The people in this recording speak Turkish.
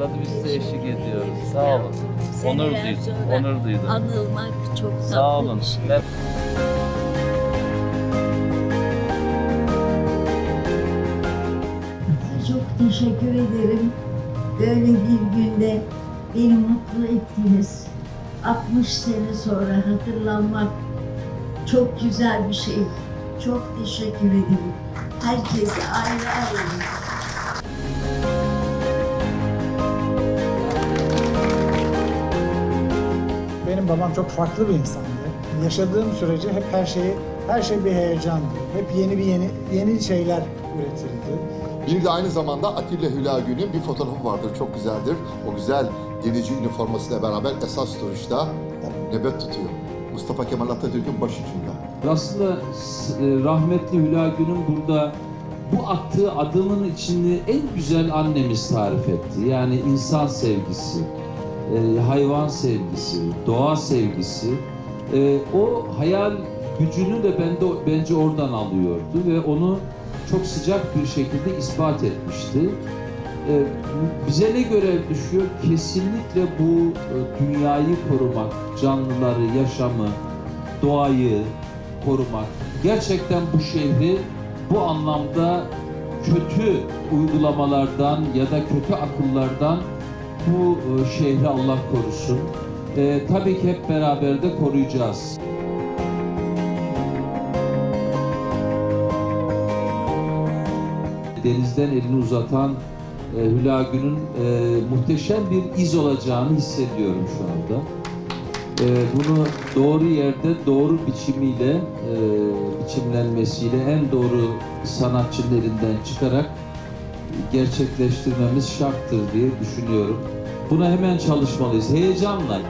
rahatladı. Biz de eşlik ediyoruz. Sağ olun. Onur Seneler duydum. sonra Onur duydum. Anılmak çok tatlı Sağ olun. bir şey. Ben Size çok teşekkür ederim. Böyle bir günde beni mutlu ettiniz. 60 sene sonra hatırlanmak çok güzel bir şey. Çok teşekkür ederim. Herkese ayrı ayrı. Benim babam çok farklı bir insandı. Yaşadığım sürece hep her şeyi, her şey bir heyecandı. Hep yeni bir yeni yeni şeyler üretildi. Bir de aynı zamanda Atilla Hülagü'nün bir fotoğrafı vardır. Çok güzeldir. O güzel denici üniformasıyla beraber esas duruşta nöbet tutuyor. Mustafa Kemal Atatürk'ün başucunda. Aslında e, rahmetli Hülagü'nün burada bu attığı adımın içini en güzel annemiz tarif etti. Yani insan sevgisi, e, hayvan sevgisi, doğa sevgisi. E, O hayal gücünü de bende bence oradan alıyordu ve onu çok sıcak bir şekilde ispat etmişti. E, Bize ne görev düşüyor? Kesinlikle bu dünyayı korumak, canlıları, yaşamı, doğayı korumak. Gerçekten bu şehri bu anlamda kötü uygulamalardan ya da kötü akıllardan bu e, şehri Allah korusun. E, tabii ki hep beraber de koruyacağız. Denizden elini uzatan e, Hülagü'nün e, muhteşem bir iz olacağını hissediyorum şu anda. Ee, bunu doğru yerde doğru biçimiyle e, biçimlenmesiyle en doğru sanatçının elinden çıkarak gerçekleştirmemiz şarttır diye düşünüyorum. Buna hemen çalışmalıyız. Heyecanla.